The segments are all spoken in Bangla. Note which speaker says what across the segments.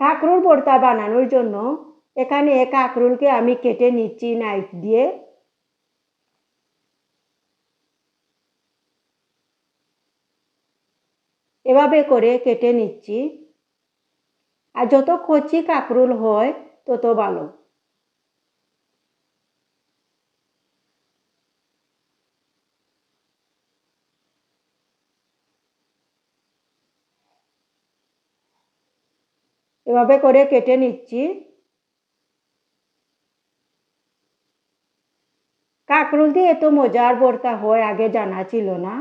Speaker 1: কাঁকরুল ভর্তা বানানোর জন্য এখানে কাঁকরুলকে আমি কেটে নিচ্ছি নাইফ দিয়ে। এভাবে করে কেটে নিচ্ছি। আর যত কচি কাঁকরুল হয়, তত ভালো। এভাবে করে কেটে নিচ্ছি। কাঁকরুল দিয়ে এত মজার ভর্তা হয়, আগে জানা ছিল না।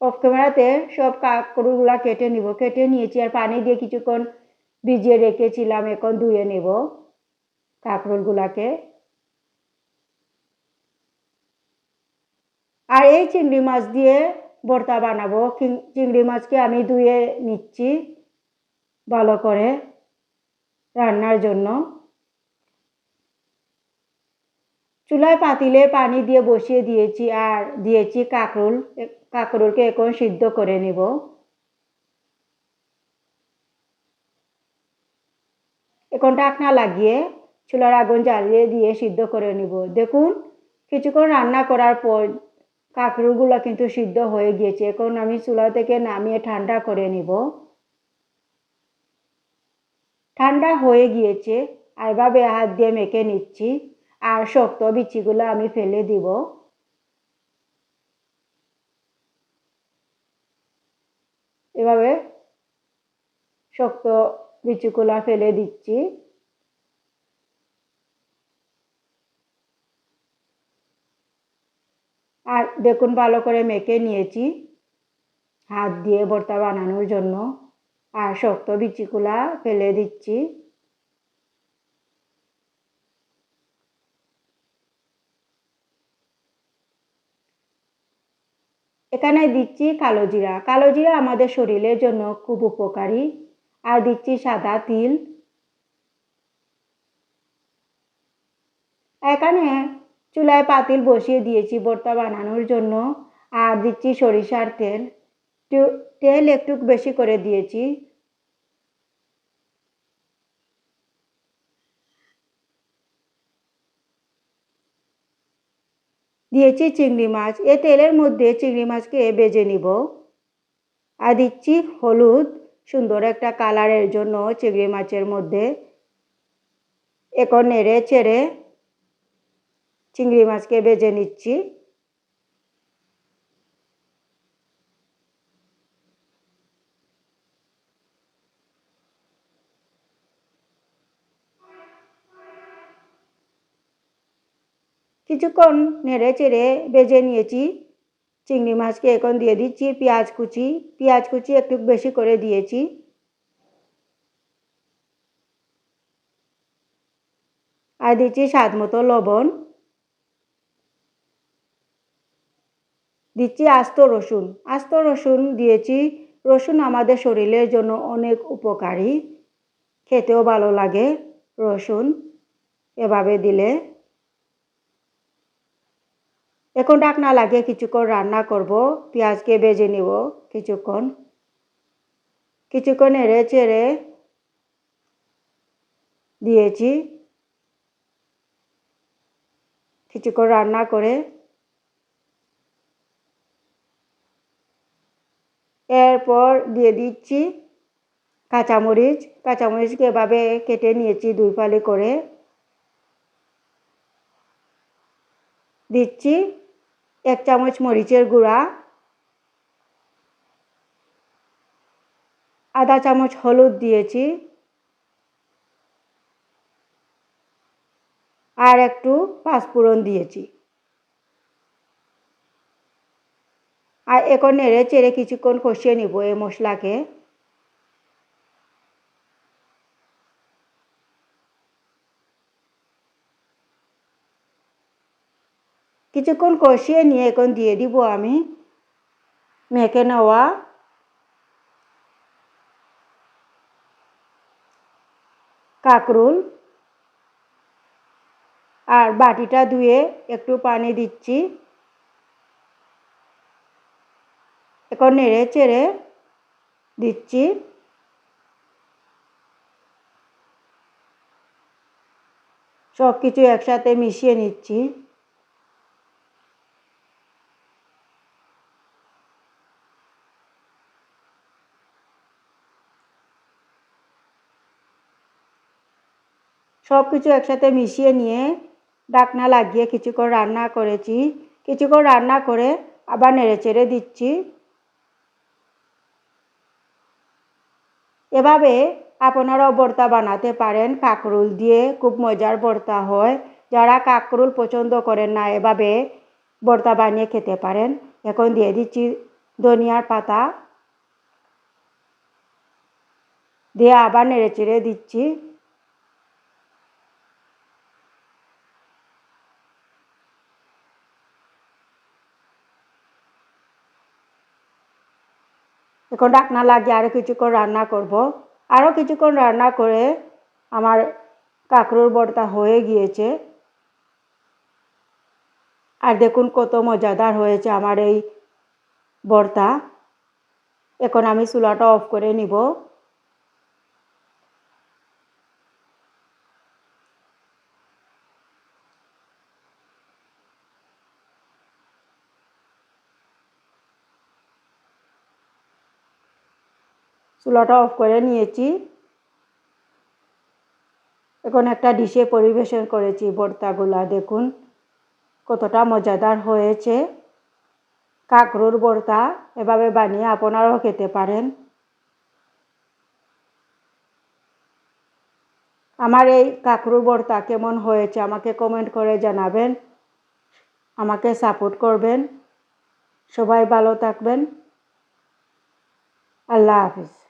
Speaker 1: অফ ক্যামেরাতে সব কাঁকড়ুগুলা কেটে নিব, কেটে নিয়েছি আর পানি দিয়ে কিছুক্ষণ ভিজিয়ে রেখেছিলাম, এখন ধুয়ে নেব কাঁকরুলগুলাকে। আর এই চিংড়ি মাছ দিয়ে ভর্তা বানাবো চিংড়ি মাছকে আমি ধুয়ে নিচ্ছি ভালো করে রান্নার জন্য। চুলায় পাতিলে পানি দিয়ে বসিয়ে দিয়েছি আর দিয়েছি কাঁকরুল। কাঁকরুলকে এখন সিদ্ধ করে নেব। এখন ঢাকনা লাগিয়ে চুলার আগুন জ্বালিয়ে দিয়ে সিদ্ধ করে নিব। দেখুন, কিছুক্ষণ রান্না করার পর কাঁকরুলগুলো কিন্তু সিদ্ধ হয়ে গিয়েছে। এখন আমি চুলা থেকে নামিয়ে ঠান্ডা করে নিব। ঠান্ডা হয়ে গিয়েছে আর এভাবে হাত দিয়ে মেখে নিচ্ছি আর শক্ত বিচিগুলো আমি ফেলে দিব। এভাবে শক্ত বিচিগুলো ফেলে দিচ্ছি। আর দেখুন ভালো করে মেখে নিয়েছি। হাত দিয়ে ভর্তা বানানোর জন্য। আর শক্ত বিচিগুলা ফেলে দিচ্ছি। এখানে দিচ্ছি কালো জিরা। কালো জিরা আমাদের শরীরের জন্য খুব উপকারী। আর দিচ্ছি সাদা তিল। এখানে চুলায় পাতিল বসিয়ে দিয়েছি ভর্তা বানানোর জন্য। আর দিচ্ছি সরিষার তেল। তেল একটু বেশি করে দিয়েছি। দিয়েছি চিংড়ি মাছ। এ তেলের মধ্যে চিংড়ি মাছকে বেজে নিব। আর দিচ্ছি হলুদ। সুন্দর একটা কালারের জন্য চিংড়ি মাছের মধ্যে। এখন নেড়ে চেড়ে চিংড়ি মাছকে বেজে নিচ্ছি। কিছুক্ষণ নেড়ে চেড়ে বেজে নিয়েছি। চিংড়ি মাছকে এখন দিয়ে দিচ্ছি পেঁয়াজ কুচি। পেঁয়াজ কুচি একটু বেশি করে দিয়েছি। আর দিচ্ছি স্বাদ মতো লবণ। দিচ্ছি আস্ত রসুন। আস্ত রসুন দিয়েছি। রসুন আমাদের শরীরের জন্য অনেক উপকারী। খেতেও ভালো লাগে রসুন। এভাবে দিলে এখন ডাকনা লাগিয়ে কিছুক্ষণ রান্না করব। পেঁয়াজকে বেজে নিব কিছুক্ষণ। কিছুক্ষণ এড়ে চেড়ে দিয়েছি। কিছুক্ষণ রান্না করে এরপর দিয়ে দিচ্ছি কাঁচামরিচ। কাঁচামরিচকে এভাবে কেটে নিয়েছি দুই ফালি করে। দিচ্ছি এক চামচ মরিচের গুঁড়া। আধা চামচ হলুদ দিয়েছি। আর একটু পাঁচফোড়ন দিয়েছি। আর এখন নেড়ে চেড়ে কিছুক্ষণ কষিয়ে নিব এই মশলাকে। কিছুক্ষণ কষিয়ে নিয়ে এখন দিয়ে দিব আমি মেখে নেওয়া। কাকরুল। আর বাটিটা ধুয়ে একটু পানি দিচ্ছি। এখন নেড়ে চেড়ে দিচ্ছি। সব কিছু একসাথে মিশিয়ে নিচ্ছি। সব কিছু একসাথে মিশিয়ে নিয়ে ডাকনা লাগিয়ে কিছুক্ষণ রান্না করেছি। কিছুক্ষণ রান্না করে আবার নেড়ে চেড়ে দিচ্ছি। এভাবে আপনারাও ভর্তা বানাতে পারেন, কাঁকরুল দিয়ে খুব মজার ভর্তা হয়। যারা কাঁকরুল পছন্দ করেন না, এভাবে ভর্তা বানিয়ে খেতে পারেন। এখন দিয়ে দিচ্ছি ধনিয়ার পাতা। দিয়ে আবার নেড়ে চেড়ে দিচ্ছি। এখন ডাকনা লাগিয়ে আরও কিছুক্ষণ রান্না করব। আরও কিছুক্ষণ রান্না করে আমার কাঁকরোর বড়টা হয়ে গিয়েছে। আর দেখুন কত মজাদার হয়েছে আমার এই বর্তা এখন আমি চুলাটা অফ করে নিব। চুলাটা অফ করে নিয়েছি। এখন একটা ডিশে পরিবেশন করেছি ভর্তাগুলা, দেখুন। কতটা মজাদার হয়েছে। কাঁকরোর ভর্তা, এভাবে বানিয়ে আপনারাও খেতে পারেন। আমার এই কাঁকরোর ভর্তা কেমন হয়েছে আমাকে কমেন্ট করে জানাবেন। আমাকে সাপোর্ট করবেন। সবাই ভালো থাকবেন। আল্লাহ হাফিজ।